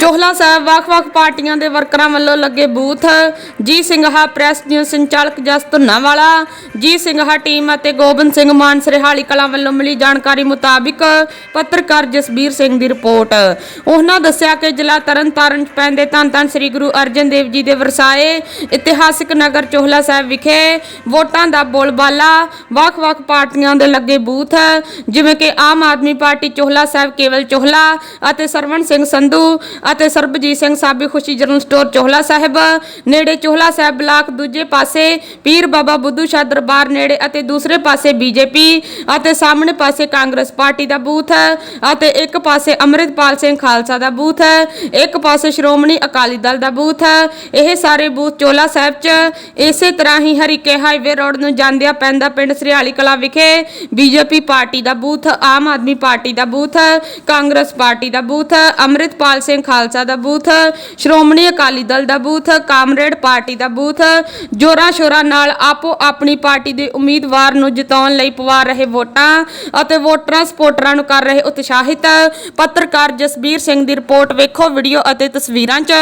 ਚੋਹਲਾ ਸਾਹਿਬ ਵੱਖ-ਵੱਖ ਪਾਰਟੀਆਂ ਦੇ ਵਰਕਰਾਂ ਵੱਲੋਂ ਲੱਗੇ ਬੂਥ। ਜੀ ਸਿੰਘਾ ਪ੍ਰੈਸ ਨਿਊਜ਼ ਸੰਚਾਲਕ ਜਸ ਧੁੰਨਾਵਾਲਾ ਜੀ ਸਿੰਘਾ ਟੀਮ ਅਤੇ ਗੋਬਿੰਦ ਸਿੰਘ ਮਾਨ ਸਰਹਾਲੀ ਕਲਾਂ ਵੱਲੋਂ ਮਿਲੀ ਜਾਣਕਾਰੀ ਮੁਤਾਬਿਕ ਪੱਤਰਕਾਰ ਜਸਬੀਰ ਸਿੰਘ ਦੀ ਰਿਪੋਰਟ। ਉਹਨਾਂ ਦੱਸਿਆ ਕਿ ਜ਼ਿਲ੍ਹਾ ਤਰਨਤਾਰਨ 'ਚ ਪੈਂਦੇ ਧੰਨ ਧੰਨ ਸ੍ਰੀ ਗੁਰੂ ਅਰਜਨ ਦੇਵ ਜੀ ਦੇ ਵਰਸਾਏ ਇਤਿਹਾਸਿਕ ਨਗਰ ਚੋਹਲਾ ਸਾਹਿਬ ਵਿਖੇ ਵੋਟਾਂ ਦਾ ਬੋਲਬਾਲਾ ਵੱਖ-ਵੱਖ ਪਾਰਟੀਆਂ ਦੇ ਲੱਗੇ ਬੂਥ, ਜਿਵੇਂ ਕਿ ਆਮ ਆਦਮੀ ਪਾਰਟੀ ਚੋਹਲਾ ਸਾਹਿਬ ਕੇਵਲ ਚੋਹਲਾ ਅਤੇ ਸਰਵਣ ਸਿੰਘ ਸੰਧੂ ਅਤੇ ਸਰਬਜੀਤ ਸਿੰਘ ਸਾਬੀ ਖੁਸ਼ੀ ਜਨਰਲ ਸਟੋਰ ਚੋਹਲਾ ਸਾਹਿਬ। ਨੇੜੇ ਚੋਹਲਾ ਸਾਹਿਬ ਬਲਾਕ ਦੂਜੇ ਪਾਸੇ ਪੀਰ ਬਾਬਾ ਬੁੱਧੂ ਸ਼ਾਹ ਦਰਬਾਰ ਨੇੜੇ ਅਤੇ ਦੂਸਰੇ ਪਾਸੇ ਬੀਜੇਪੀ ਅਤੇ ਸਾਹਮਣੇ ਪਾਸੇ ਕਾਂਗਰਸ ਪਾਰਟੀ ਦਾ ਬੂਥ ਹੈ ਅਤੇ ਇੱਕ ਪਾਸੇ ਅੰਮ੍ਰਿਤਪਾਲ ਸਿੰਘ ਖਾਲਸਾ ਦਾ ਬੂਥ ਹੈ ਇੱਕ ਪਾਸੇ ਸ਼੍ਰੋਮਣੀ ਅਕਾਲੀ ਦਲ ਦਾ ਬੂਥ। ਹੈ ਇਹ ਸਾਰੇ ਬੂਥ ਚੋਲਾ ਸਾਹਿਬ 'ਚ ਇਸੇ ਤਰ੍ਹਾਂ ਹੀ ਹਰੀਕੇ ਹਾਈਵੇ ਰੋਡ ਨੂੰ ਜਾਂਦਿਆਂ ਪੈਂਦਾ ਪਿੰਡ ਸਰਿਆਲੀ ਕਲਾ ਵਿਖੇ ਬੀਜੇਪੀ ਪਾਰਟੀ ਦਾ ਬੂਥ, ਆਮ ਆਦਮੀ ਪਾਰਟੀ ਦਾ ਬੂਥ, ਕਾਂਗਰਸ ਪਾਰਟੀ ਦਾ ਬੂਥ, ਅੰਮ੍ਰਿਤਪਾਲ ਸਿੰਘ ਖਾਲਸਾ ਦਾ ਬੂਥ, ਸ਼੍ਰੋਮਣੀ ਅਕਾਲੀ ਦਲ ਦਾ ਬੂਥ, ਕਾਮਰੇਡ ਪਾਰਟੀ ਦਾ ਬੂਥ, ਜੋਰਾਂ ਸ਼ੋਰਾਂ ਨਾਲ ਆਪੋ ਆਪਣੀ ਪਾਰਟੀ ਦੇ ਉਮੀਦਵਾਰ ਨੂੰ ਜਿਤਾਉਣ ਲਈ ਪਵਾ ਰਹੇ ਵੋਟਾਂ ਅਤੇ ਵੋਟਰਾਂ ਸਪੋਰਟਰਾਂ ਨੂੰ ਕਰ ਰਹੇ ਉਤਸ਼ਾਹਿਤ ਪੱਤਰਕਾਰ ਜਸਬੀਰ ਸਿੰਘ ਦੀ ਰਿਪੋਰਟ ਵੇਖੋ ਵੀਡੀਓ ਅਤੇ ਤਸਵੀਰਾਂ 'ਚ।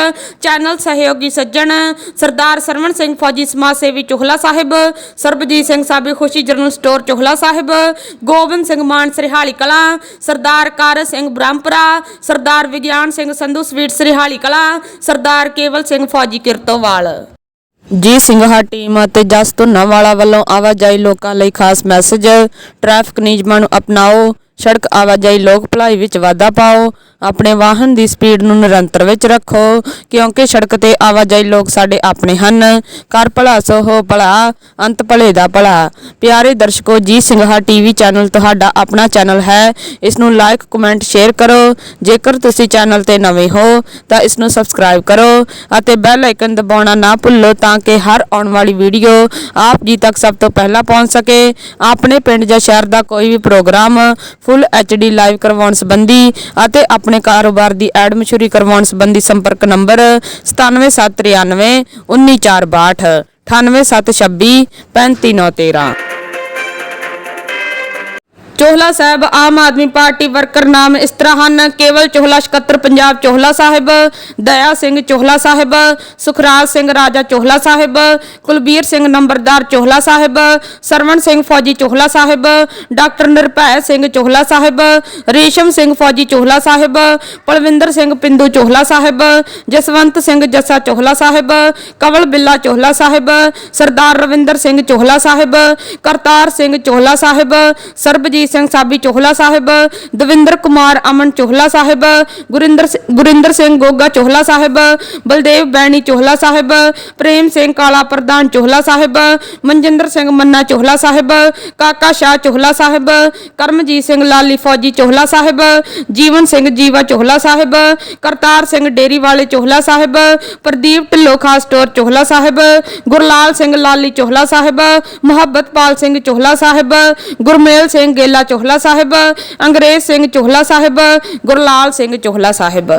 ਚੈਨਲ ਸਹਿਯੋਗੀ ਸੱਜਣ ਸਰਦਾਰ ਸਰਵਣ ਸਿੰਘ ਫੌਜੀ ਸਮਾਜ ਸੇਵੀ Chohla Sahib, Sarabjit Singh Sabi Khushi general store Chohla Sahib, Gobind Singh Mann Sarhali Kala, Sardar Kar Singh Brahmpura, Sardar Vigyan Singh Sandhu sweet Sarhali Kalan, Sardar Kewal Singh Fauji Kirtowal. ਜੀ ਸਿੰਘਾ team ਅਤੇ ਜਸ ਧੁੰਨਾਵਾਲਾ ਵੱਲੋਂ ਆਵਾਜਾਈ ਲੋਕਾਂ ਲਈ ਖਾਸ ਮੈਸੇਜ, ਟ੍ਰੈਫਿਕ ਨਿਯਮਾਂ ਨੂੰ ਅਪਣਾਓ ਸੜਕ ਆਵਾਜਾਈ ਲੋਕ ਭਲਾਈ ਵਿੱਚ ਵਾਧਾ ਪਾਓ। ਆਪਣੇ ਵਾਹਨ ਦੀ ਸਪੀਡ ਨੂੰ ਨਿਰੰਤਰ ਵਿੱਚ ਰੱਖੋ, ਕਿਉਂਕਿ ਸੜਕ ਤੇ ਆਵਾਜਾਈ ਲੋਕ ਸਾਡੇ ਆਪਣੇ ਹਨ। ਕਰ ਭਲਾ ਸੋ ਹੋ ਭਲਾ, ਅੰਤ ਭਲੇ ਦਾ ਭਲਾ। ਪਿਆਰੇ ਦਰਸ਼ਕੋ, ਜੀ ਸਿੰਘਾ ਟੀਵੀ ਚੈਨਲ ਤੁਹਾਡਾ ਆਪਣਾ ਚੈਨਲ ਹੈ। ਇਸ ਨੂੰ ਲਾਈਕ ਕਮੈਂਟ ਸ਼ੇਅਰ ਕਰੋ। ਜੇਕਰ ਤੁਸੀਂ ਚੈਨਲ ਤੇ ਨਵੇਂ ਹੋ, ਤਾਂ ਇਸ ਨੂੰ ਸਬਸਕ੍ਰਾਈਬ ਕਰੋ ਅਤੇ ਬੈਲ ਆਈਕਨ ਦਬਾਉਣਾ ਨਾ ਭੁੱਲੋ ਤਾਂ ਕਿ ਹਰ ਆਉਣ ਵਾਲੀ ਵੀਡੀਓ ਆਪ ਜੀ ਤੱਕ ਸਭ ਤੋਂ ਪਹਿਲਾਂ ਪਹੁੰਚ ਸਕੇ। ਆਪਣੇ ਪਿੰਡ ਜਾਂ ਸ਼ਹਿਰ ਦਾ ਕੋਈ ਵੀ ਪ੍ਰੋਗਰਾਮ ਫੁੱਲ ਐਚਡੀ ਲਾਈਵ ਕਰਵਾਉਣ ਸੰਬੰਧੀ ਅਤੇ ਆਪਣੇ ਕਾਰੋਬਾਰ ਦੀ ਐਡ ਮਸ਼ਹੂਰੀ ਕਰਵਾਉਣ ਸੰਬੰਧੀ ਸੰਪਰਕ number 97793 19462 98726 35913 Chohla Sahib Aam Aadmi party worker ਨਾਮ ਇਸ ਤਰ੍ਹਾਂ ਹਨ ਕੇਵਲ ਚੋਹਲਾ ਸਕੱਤਰ ਪੰਜਾਬ ਚੋਹਲਾ ਸਾਹਿਬ ਦਇਆ ਸਿੰਘ ਚੋਹਲਾ ਸਾਹਿਬ ਸੁਖਰਾਜ ਸਿੰਘ ਰਾਜਾ ਚੋਹਲਾ ਸਾਹਿਬ ਕੁਲਬੀਰ ਸਿੰਘ ਨੰਬਰਦਾਰ ਚੋਹਲਾ ਸਾਹਿਬ ਸਰਵਣ ਸਿੰਘ ਫੌਜੀ ਚੋਹਲਾ ਸਾਹਿਬ ਡਾਕਟਰ ਨਿਰਭੈ ਸਿੰਘ ਚੋਹਲਾ ਸਾਹਿਬ ਰੇਸ਼ਮ ਸਿੰਘ ਫੌਜੀ ਚੋਹਲਾ ਸਾਹਿਬ ਪਲਵਿੰਦਰ ਸਿੰਘ ਪਿੰਦੂ ਚੋਹਲਾ ਸਾਹਿਬ ਜਸਵੰਤ ਸਿੰਘ ਜੱਸਾ ਚੋਹਲਾ ਸਾਹਿਬ ਕਵਲ ਬਿੱਲਾ ਚੋਹਲਾ ਸਾਹਿਬ ਸਰਦਾਰ ਰਵਿੰਦਰ ਸਿੰਘ ਚੋਹਲਾ ਸਾਹਿਬ ਕਰਤਾਰ ਸਿੰਘ ਚੋਹਲਾ ਸਾਹਿਬ ਸਰਬਜੀਤ ਸਿੰਘ ਸਾਬੀ ਚੋਹਲਾ ਸਾਹਿਬ ਦਵਿੰਦਰ ਕੁਮਾਰ ਅਮਨ ਚੋਹਲਾ ਸਾਹਿਬ ਗੁਰਿੰਦਰ ਸਿ- ਗੁਰਿੰਦਰ ਸਿੰਘ ਗੋਗਾ ਚੋਹਲਾ ਸਾਹਿਬ ਬਲਦੇਵ ਬੈਣੀ ਚੋਹਲਾ ਸਾਹਿਬ ਪ੍ਰੇਮ ਸਿੰਘ ਕਾਲਾ ਪ੍ਰਧਾਨ ਚੋਹਲਾ ਸਾਹਿਬ ਮਨਜਿੰਦਰ ਸਿੰਘ ਮੰਨਾ ਚੋਹਲਾ ਸਾਹਿਬ ਕਾਕਾ ਸ਼ਾਹ ਚੋਹਲਾ ਸਾਹਿਬ ਕਰਮਜੀਤ ਸਿੰਘ ਲਾਲੀ ਫੌਜੀ ਚੋਹਲਾ ਸਾਹਿਬ ਜੀਵਨ ਸਿੰਘ ਜੀਵਾ ਚੋਹਲਾ ਸਾਹਿਬ ਕਰਤਾਰ ਸਿੰਘ ਡੇਰੀ ਵਾਲੇ ਚੋਹਲਾ ਸਾਹਿਬ ਪ੍ਰਦੀਪ ਢਿੱਲੋਂ ਖਾਸ ਸਟੋਰ ਚੋਹਲਾ ਸਾਹਿਬ ਗੁਰਲਾਲ ਸਿੰਘ ਲਾਲੀ ਚੋਹਲਾ ਸਾਹਿਬ ਮੁਹੱਬਤਪਾਲ ਸਿੰਘ ਚੋਹਲਾ ਸਾਹਿਬ ਗੁਰਮੇਲ ਸਿੰਘ ਗੇਲਾ ਚੋਹਲਾ ਸਾਹਿਬ ਅੰਗਰੇਜ਼ ਸਿੰਘ ਚੋਹਲਾ ਸਾਹਿਬ ਗੁਰਲਾਲ ਸਿੰਘ ਚੋਹਲਾ ਸਾਹਿਬ।